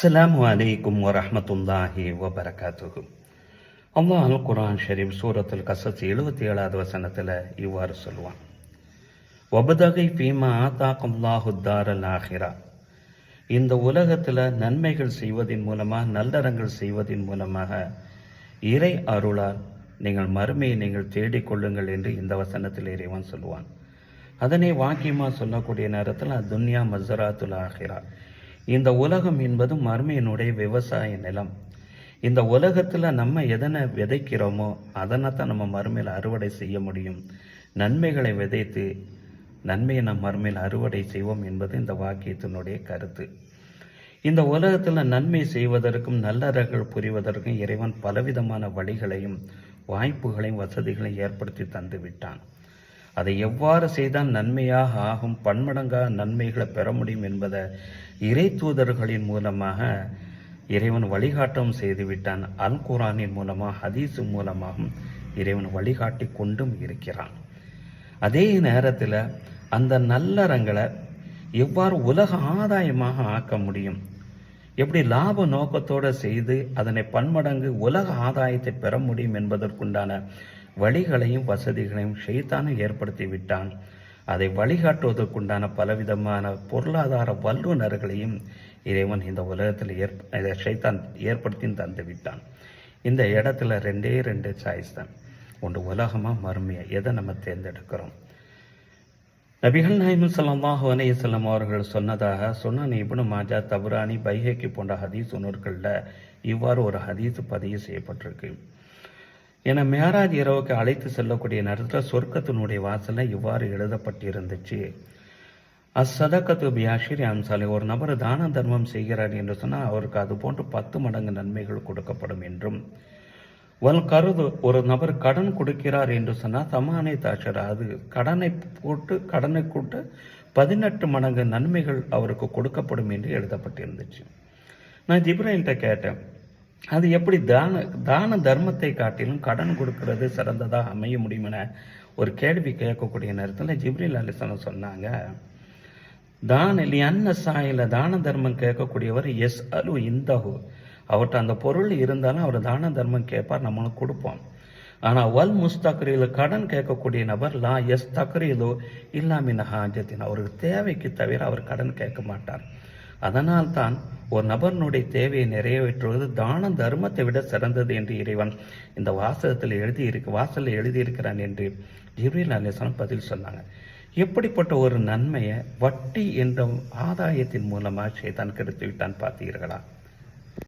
அஸ்லாம் வலைக்கும் வரமத்துல்லாஹி வபரகாத்துகும் அல்லாஹ் அல் ஷரீப் சூரத்துல் கசஸ் எழுபத்தி ஏழாவது வசனத்தில் இவ்வாறு சொல்லுவான். ஒபதகை பீமா ஆத்தாக்குல்லாஹு தாரல் ஆஹிரா. இந்த உலகத்தில் நன்மைகள் செய்வதன் மூலமாக நல்லறங்கள் செய்வதன் மூலமாக இறை அருளால் நீங்கள் மறுமையை நீங்கள் தேடிக்கொள்ளுங்கள் என்று இந்த வசனத்தில் இறைவன் சொல்லுவான். அதனை வாக்கியமாக சொல்லக்கூடிய நேரத்தில் துன்யா மசராத்துல் ஆஹிரா. இந்த உலகம் என்பது மருமையினுடைய விவசாய நிலம். இந்த உலகத்தில் நம்ம எதனை விதைக்கிறோமோ அதனை தான் நம்ம மறுமையில் அறுவடை செய்ய முடியும். நன்மைகளை விதைத்து நன்மையை நம் மறுமையில் அறுவடை செய்வோம் என்பது இந்த வாக்கியத்தினுடைய கருத்து. இந்த உலகத்தில் நன்மை செய்வதற்கும் நல்லறங்கள் புரிவதற்கும் இறைவன் பலவிதமான வழிகளையும் வாய்ப்புகளையும் வசதிகளையும் ஏற்படுத்தி தந்து விட்டான். அதை எவ்வாறு செய்தால் நன்மையாக ஆகும் பன்மடங்காக நன்மைகளை பெற முடியும் என்பதை இறை தூதர்களின் மூலமாக இறைவன் வழிகாட்டம் செய்து விட்டான் அல் குரானின் மூலமாக ஹதீஸு மூலமாகவும் இறைவன் வழிகாட்டி கொண்டும் இருக்கிறான். அதே நேரத்தில் அந்த நல்லறங்களை எவ்வாறு உலக ஆதாயமாக ஆக்க முடியும்? எப்படி லாப நோக்கத்தோடு செய்து அதனை பன்மடங்கு உலக ஆதாயத்தை பெற முடியும் என்பதற்குண்டான வழிகளையும் வசதிகளையும் ஷெய்தானை ஏற்படுத்தி விட்டான் அதை வழிகாட்டுவதற்குண்டான பலவிதமான பொருளாதார வல்லுநர்களையும் இறைவன் இந்த உலகத்தில் ஏற்ப ஷைத்தான் ஏற்படுத்தி தந்து விட்டான் இந்த இடத்துல ரெண்டே ரெண்டு சாய்ஸ் தான். ஒன்று உலகமாக மறுமையாக எதை நம்ம தேர்ந்தெடுக்கிறோம்? நபிகள் நாயிம் சல்லாஹு அலையம் அவர்கள் சொன்னதாக சொன்ன இப்னு மாஜா தபுரானி பைஹேக்கி போன்ற ஹதீஸ் உணர்களில் இவ்வாறு ஒரு ஹதீஸ் பதிவு செய்யப்பட்டிருக்கு. என மேராஜ் இரவுக்கு அழைத்து செல்லக்கூடிய நேரத்தில் சொர்க்கத்தினுடைய வாசலில் இவ்வாறு எழுதப்பட்டிருந்துச்சு. அசதக்கத்து பியாஷிரி அம்சாலை ஒரு நபர் தான தர்மம் செய்கிறார் என்று சொன்னால் அவருக்கு அது போன்று பத்து மடங்கு நன்மைகள் கொடுக்கப்படும் என்றும். வல் கருது ஒரு நபர் கடன் கொடுக்கிறார் என்று சொன்னால் சமானை தாஷரா அது கடனை போட்டு கடனை கூட்டு பதினெட்டு மடங்கு நன்மைகள் அவருக்கு கொடுக்கப்படும் என்று எழுதப்பட்டிருந்துச்சு. நான் ஜிப்ராயில்கிட்ட கேட்டேன் அது எப்படி தான தான தர்மத்தை காட்டிலும் கடன் கொடுக்கறது சிறந்ததாக அமைய முடியுமென ஒரு கேள்வி கேட்கக்கூடிய நேரத்தில் ஜிப்ரில் அலிசனம் சொன்னாங்க. தான அன்ன சாயில தான தர்மம் கேட்கக்கூடியவர் எஸ் அலு இந்தஹு. அவர்கிட்ட அந்த பொருள் இருந்தாலும் அவர் தான தர்மம் கேட்பார் நம்மளுக்கு கொடுப்போம். ஆனால் வல் முஸ்தக்ரீல கடன் கேட்கக்கூடிய நபர் லா எஸ் தக்ரீலு இல்லாமின் ஹாஜத்தின். அவருக்கு தேவைக்கு தவிர அவர் கடன் கேட்க மாட்டார். அதனால்தான் ஒரு நபர்னுடைய தேவையை நிறைவேற்றுவது தானம் தர்மத்தை விட சிறந்தது என்று இறைவன் இந்த வாசகத்தில் எழுதி இருக்கு வாசலில் எழுதியிருக்கிறான் என்று ஜிப்ரீல் அலிஸ்லாம் பதில் சொன்னாங்க. எப்படிப்பட்ட ஒரு நன்மையை வட்டி என்ற ஆதாயத்தின் மூலமாக சேதான் கெடுத்து விட்டான் பார்த்தீர்களா?